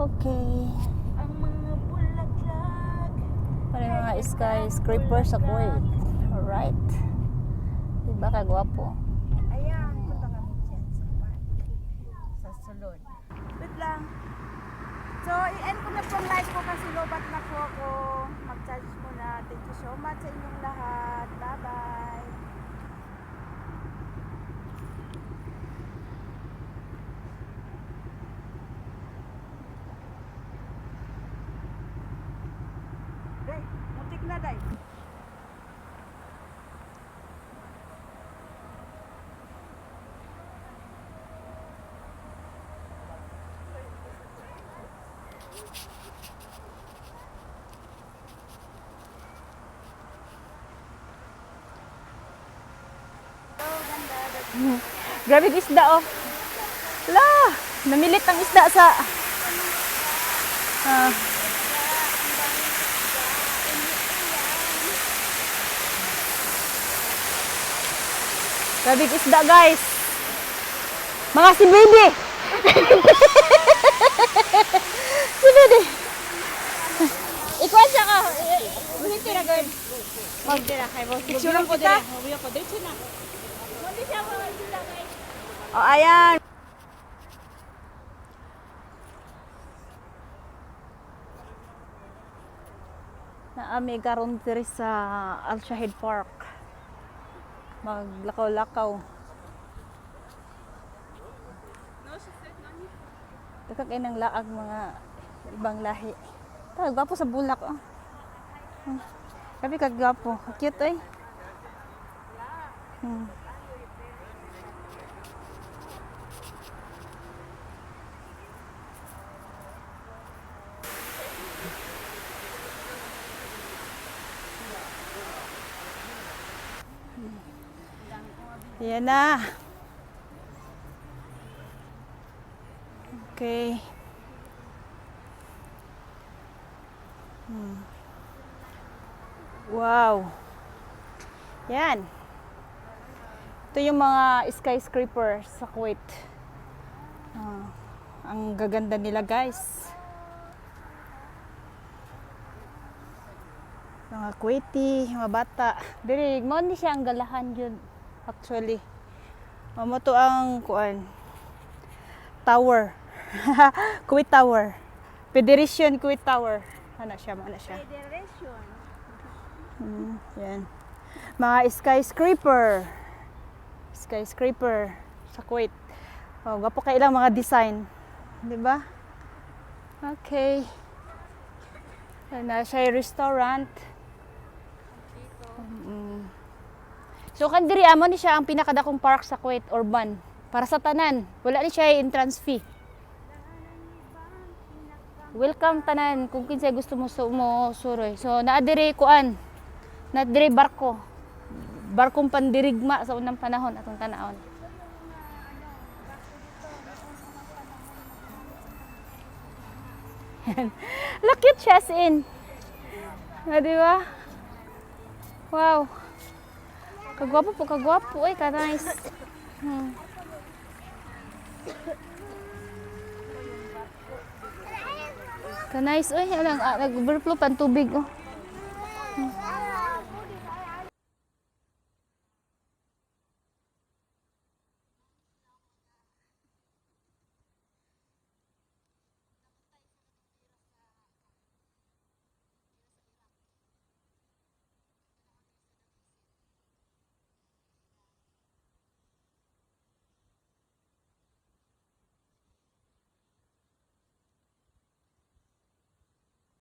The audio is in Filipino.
Okay. Ang mga bulaklak. Para yung mga skyscraper sa Kuwait. Alright. Diba kagwapo? Ayan, punta kami dyan sa park. Sa sulod. Wait lang. So, i-end ko na po ang live ko kasi lobat na po ako. Mag-charge muna. Thank you so much sa inyong lahat. Bye-bye. Day, mutik na, Day. Grabe isda oh. La! Namilit ang isda sa... Ah. Grabe yung isda guys. Mga si baby. si baby. Ikaw siya ka. Buhin tira girl. Huwag tira. Picture ko dira. Huwag ko na. Hindi siya mga isda guys. Oh, ayan. Naami karon diri sa Al Shahid Park. Maglakaw-lakaw. Taka kay nang laag mga ibang lahi. Ta gwapo sa bulak oh. Hmm. Grabe ka gwapo. Cute eh. Hmm. Yan na. Okay. Hmm. Wow. Yan. Ito yung mga skyscraper sa Kuwait. Ah, ang gaganda nila guys. Mga Kuwaiti, mga bata. Diri, mo ni siya ang galahan yun. Actually. Mamo to ang kuan. Tower. Kuwait Tower. Federation Kuwait Tower. Ano siya, ano siya. Federation. Mm, yan. Mga skyscraper. Skyscraper sa Kuwait. Oh, gapo kay ilang mga design. 'Di ba? Okay. Na siya restaurant. So kan diri amo ni siya ang pinakadakong park sa Kuwait urban para sa tanan. Wala ni siya entrance fee. Welcome tanan kung kinsay gusto mo so mo suroy. So naa diri kuan. Na diri barko. Barkong pandirigma sa unang panahon atong tanaon. Look siya as in. Ah, di ba? Wow. Kagwapo po, kagwapo. Ay, ka-nice. Hmm. Ka-nice. Uy, alang, ah, nag-overflow pa ang tubig. Oh.